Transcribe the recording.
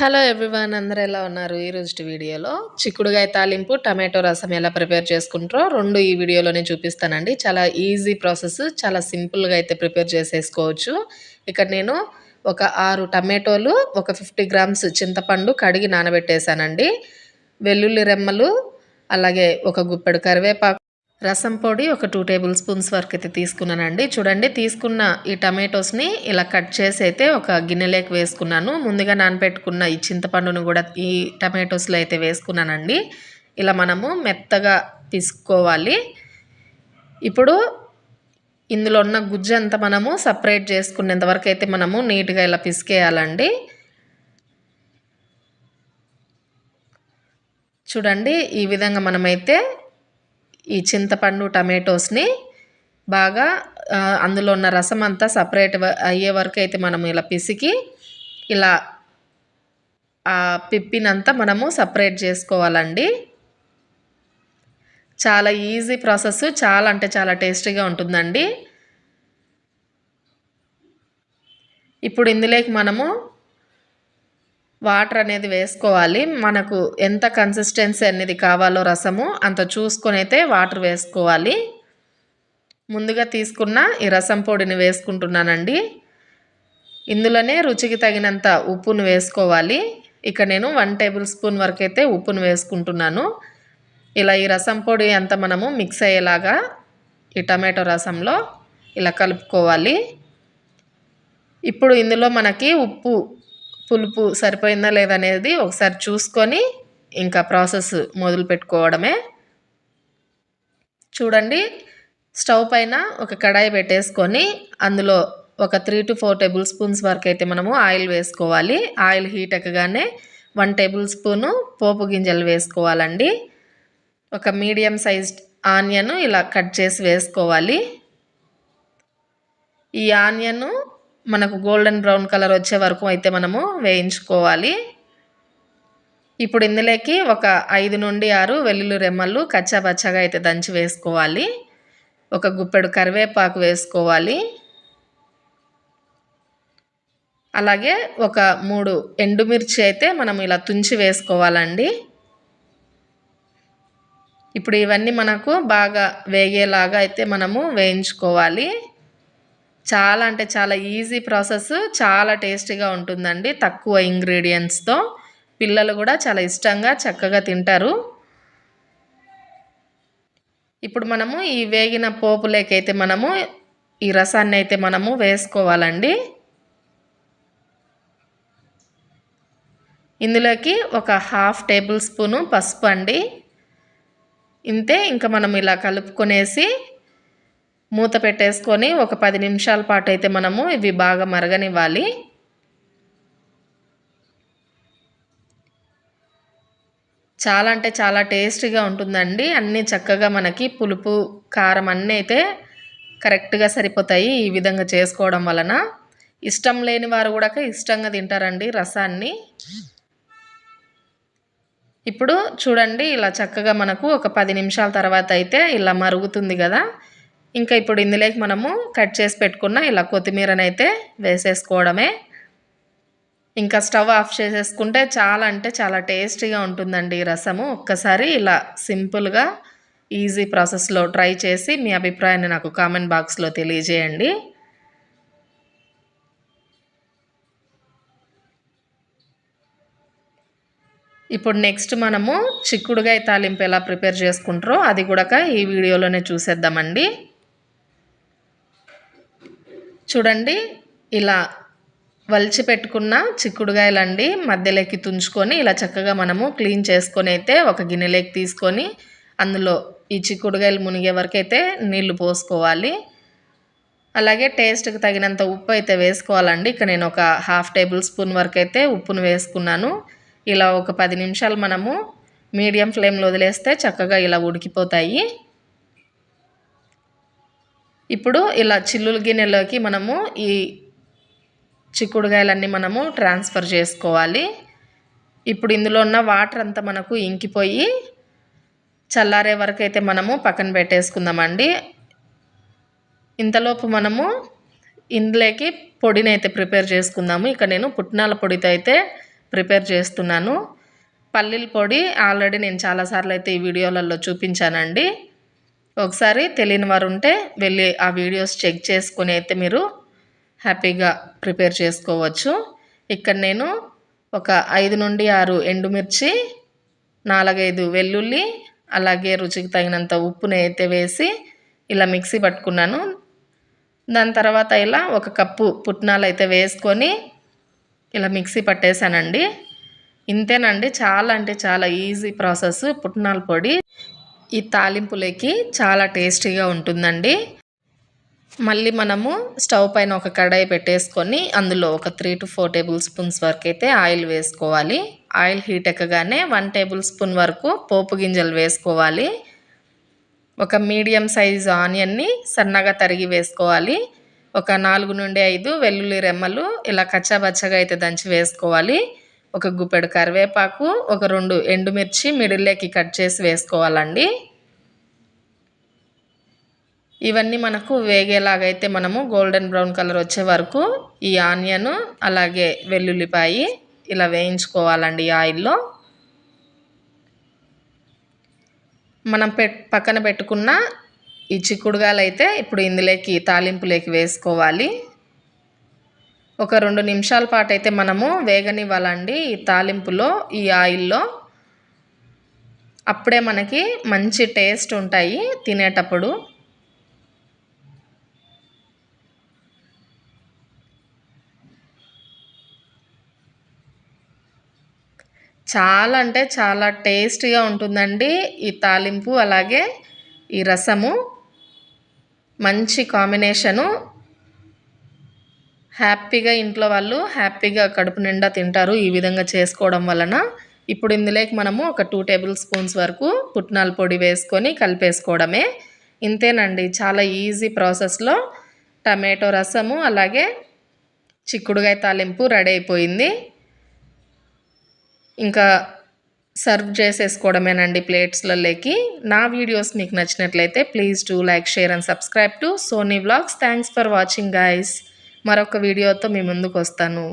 Hello everyone అందరూ ఎలా ఉన్నారు? ఈరోజు వీడియోలో చిక్కుడుగాయ తాలింపు టమాటో రసం ఎలా ప్రిపేర్ చేసుకుంటారో రెండు ఈ వీడియోలోనే చూపిస్తానండి. చాలా ఈజీ ప్రాసెస్ చాలా సింపుల్గా అయితే ప్రిపేర్ చేసేసుకోవచ్చు. ఇక్కడ నేను ఒక ఆరు టమాటోలు ఒక ఫిఫ్టీ గ్రామ్స్ చింతపండు కడిగి నానబెట్టేశానండి. వెల్లుల్లి రెమ్మలు అలాగే ఒక గుప్పెడు కరివేపాకు రసం పొడి ఒక టూ టేబుల్ స్పూన్స్ వరకు అయితే తీసుకున్నానండి. చూడండి తీసుకున్న ఈ టమాటోస్ని ఇలా కట్ చేసి అయితే ఒక గిన్నెలోకి వేసుకున్నాను. ముందుగా నానబెట్టుకున్న ఈ చింతపండును కూడా ఈ టమాటోస్లో అయితే వేసుకున్నానండి. ఇలా మనము మెత్తగా తీసుకోవాలి ఇప్పుడు ఇందులో ఉన్న గుజ్జు అంతా మనము సపరేట్ చేసుకునేంత వరకు అయితే మనము నీట్గా ఇలా పిసికేయాలండి. చూడండి ఈ విధంగా మనమైతే ఈ చింతపండు టమాటోస్ని బాగా అందులో ఉన్న రసం అంతా సపరేట్ అయ్యే వరకు అయితే మనం ఇలా పిసికి ఇలా ఆ పిప్పినంతా మనము సపరేట్ చేసుకోవాలండి. చాలా ఈజీ ప్రాసెస్ చాలా అంటే చాలా టేస్టీగా ఉంటుందండి. ఇప్పుడు ఇందులోకి మనము వాటర్ అనేది వేసుకోవాలి. మనకు ఎంత కన్సిస్టెన్సీ అనేది కావాలో రసము అంత చూసుకొని అయితే వాటర్ వేసుకోవాలి. ముందుగా తీసుకున్న ఈ రసం పొడిని వేసుకుంటున్నానండి. ఇందులోనే రుచికి తగినంత ఉప్పును వేసుకోవాలి. ఇక నేను వన్ టేబుల్ స్పూన్ వరకు అయితే ఉప్పును వేసుకుంటున్నాను. ఇలా ఈ రసం పొడి అంతా మనము మిక్స్ అయ్యేలాగా ఈ టమాటో రసంలో ఇలా కలుపుకోవాలి. ఇప్పుడు ఇందులో మనకి ఉప్పు పులుపు సరిపోయిందా లేదనేది ఒకసారి చూసుకొని ఇంకా ప్రాసెస్ మొదలు పెట్టుకోవడమే. చూడండి స్టవ్ పైన ఒక కడాయి పెట్టేసుకొని అందులో ఒక three to four table spoons వరకు అయితే మనము ఆయిల్ వేసుకోవాలి. ఆయిల్ హీట్ ఎక్కగానే వన్ టేబుల్ స్పూను పోపు గింజలు వేసుకోవాలండి. ఒక మీడియం సైజ్ ఆనియన్ ఇలా కట్ చేసి వేసుకోవాలి. ఈ ఆనియను మనకు గోల్డెన్ బ్రౌన్ కలర్ వచ్చే వరకు అయితే మనము వేయించుకోవాలి. ఇప్పుడు ఇందులోకి ఒక ఐదు నుండి ఆరు వెల్లుల్లి రెమ్మలు కచ్చాపచ్చగా అయితే దంచి వేసుకోవాలి. ఒక గుప్పెడు కరివేపాకు వేసుకోవాలి. అలాగే ఒక మూడు ఎండుమిర్చి అయితే మనం ఇలా తుంచి వేసుకోవాలండి. ఇప్పుడు ఇవన్నీ మనకు బాగా వేగేలాగా అయితే మనము వేయించుకోవాలి. చాలా అంటే చాలా ఈజీ ప్రాసెస్ చాలా టేస్టీగా ఉంటుందండి. తక్కువ ఇంగ్రీడియంట్స్తో పిల్లలు కూడా చాలా ఇష్టంగా చక్కగా తింటారు. ఇప్పుడు మనము ఈ వేగిన పోపులేకైతే మనము ఈ రసాన్ని అయితే మనము వేసుకోవాలండి. ఇందులోకి ఒక హాఫ్ టేబుల్ స్పూను పసుపు అండి. ఇంతే ఇంకా మనం ఇలా కలుపుకొనేసి మూత పెట్టేసుకొని ఒక పది నిమిషాల పాటు అయితే మనము ఇవి బాగా మరగనివ్వాలి. చాలా అంటే చాలా టేస్టీగా ఉంటుందండి. అన్నీ చక్కగా మనకి పులుపు కారం అన్నీ అయితే కరెక్ట్గా సరిపోతాయి ఈ విధంగా చేసుకోవడం వలన. ఇష్టం లేని వారు కూడా ఇష్టంగా తింటారండి రసాన్ని. ఇప్పుడు చూడండి ఇలా చక్కగా మనకు ఒక పది నిమిషాల తర్వాత అయితే ఇలా మరుగుతుంది కదా. ఇంకా ఇప్పుడు ఇందులోకి మనము కట్ చేసి పెట్టుకున్న ఇలా కొత్తిమీరనైతే వేసేసుకోవడమే. ఇంకా స్టవ్ ఆఫ్ చేసేసుకుంటే చాలా అంటే చాలా టేస్టీగా ఉంటుందండి ఈ రసము. ఒక్కసారి ఇలా సింపుల్గా ఈజీ ప్రాసెస్లో ట్రై చేసి మీ అభిప్రాయాన్ని నాకు కామెంట్ బాక్స్లో తెలియజేయండి. ఇప్పుడు నెక్స్ట్ మనము చిక్కుడుగాయ తాలింపు ఎలా ప్రిపేర్ చేసుకుంటారో అది కూడా ఈ వీడియోలోనే చూసేద్దామండి. చూడండి ఇలా వలిచి పెట్టుకున్న చిక్కుడుగాయలండి మధ్యలోకి తుంచుకొని ఇలా చక్కగా మనము క్లీన్ చేసుకొని అయితే ఒక గిన్నెలోకి తీసుకొని అందులో ఈ చిక్కుడుగాయలు మునిగే వరకు అయితే నీళ్ళు పోసుకోవాలి. అలాగే టేస్ట్కి తగినంత ఉప్పు అయితే వేసుకోవాలండి. ఇక్కడ నేను ఒక హాఫ్ టేబుల్ స్పూన్ వరకు అయితే ఉప్పును వేసుకున్నాను. ఇలా ఒక పది నిమిషాలు మనము మీడియం ఫ్లేమ్లో వదిలేస్తే చక్కగా ఇలా ఉడికిపోతాయి. ఇప్పుడు ఇలా చిల్లుల గిన్నెలోకి మనము ఈ చిక్కుడుగాయలన్నీ మనము ట్రాన్స్ఫర్ చేసుకోవాలి. ఇప్పుడు ఇందులో ఉన్న వాటర్ అంతా మనకు ఇంకిపోయి చల్లారే వరకు అయితే మనము పక్కన పెట్టేసుకుందామండి. ఇంతలోపు మనము ఇందులోకి పొడిని అయితే ప్రిపేర్ చేసుకుందాము. ఇక్కడ నేను పుట్నాల పొడితో అయితే ప్రిపేర్ చేస్తున్నాను. పల్లీల పొడి ఆల్రెడీ నేను చాలాసార్లు అయితే ఈ వీడియోలలో చూపించానండి. ఒకసారి తెలియని వారు ఉంటే వెళ్ళి ఆ వీడియోస్ చెక్ చేసుకుని అయితే మీరు హ్యాపీగా ప్రిపేర్ చేసుకోవచ్చు. ఇక్కడ నేను ఒక ఐదు నుండి ఆరు ఎండుమిర్చి నాలుగైదు వెల్లుల్లి అలాగే రుచికి తగినంత ఉప్పుని అయితే వేసి ఇలా మిక్సీ పట్టుకున్నాను. దాని తర్వాత ఇలా ఒక కప్పు పుట్నాలు అయితే వేసుకొని ఇలా మిక్సీ పట్టేశానండి. ఇంతేనండి చాలా అంటే చాలా ఈజీ ప్రాసెస్ పుట్నాల పొడి. ఈ తాలింపులకి చాలా టేస్టీగా ఉంటుందండి. మళ్ళీ మనము స్టవ్ పైన ఒక కడాయి పెట్టేసుకొని అందులో ఒక three to four table spoons వరకు అయితే ఆయిల్ వేసుకోవాలి. ఆయిల్ హీట్ ఎక్కగానే వన్ టేబుల్ స్పూన్ వరకు పోపు గింజలు వేసుకోవాలి. ఒక మీడియం సైజ్ ఆనియన్ని సన్నగా తరిగి వేసుకోవాలి. ఒక నాలుగు నుండి ఐదు వెల్లుల్లి రెమ్మలు ఇలా కచ్చాబచ్చగా అయితే దంచి వేసుకోవాలి. ఒక గుప్పెడు కరివేపాకు ఒక రెండు ఎండుమిర్చి మిడిల్లోకి కట్ చేసి వేసుకోవాలండి. ఇవన్నీ మనకు వేగేలాగైతే మనము గోల్డెన్ బ్రౌన్ కలర్ వచ్చే వరకు ఈ ఆనియన్ అలాగే వెల్లుల్లిపాయి ఇలా వేయించుకోవాలండి ఆయిల్లో. మనం పె పక్కన పెట్టుకున్న ఈ చిక్కుడుగాలు అయితే ఇప్పుడు ఇందులోకి తాలింపులోకి వేసుకోవాలి. ఒక రెండు నిమిషాల పాటు అయితే మనము వేగనివ్వాలండి ఈ తాలింపులో ఈ ఆయిల్లో. అప్పుడే మనకి మంచి టేస్ట్ ఉంటాయి తినేటప్పుడు. చాలా అంటే చాలా టేస్టీగా ఉంటుందండి ఈ తాలింపు అలాగే ఈ రసము. మంచి కాంబినేషను హ్యాపీగా ఇంట్లో వాళ్ళు హ్యాపీగా కడుపు నిండా తింటారు ఈ విధంగా చేసుకోవడం వలన. ఇప్పుడు ఇందులోకి మనము ఒక టూ టేబుల్ స్పూన్స్ వరకు పుట్నాల పొడి వేసుకొని కలిపేసుకోవడమే. ఇంతేనండి చాలా ఈజీ ప్రాసెస్లో టమాటో రసము అలాగే చిక్కుడుగాయ తాలింపు రెడీ అయిపోయింది. ఇంకా సర్వ్ చేసేసుకోవడమేనండి ప్లేట్స్లలోకి. నా వీడియోస్ మీకు నచ్చినట్లయితే please do like share and subscribe to Sony vlogs. Thanks for watching guys. మరొక వీడియోతో మీ ముందుకు వస్తాను.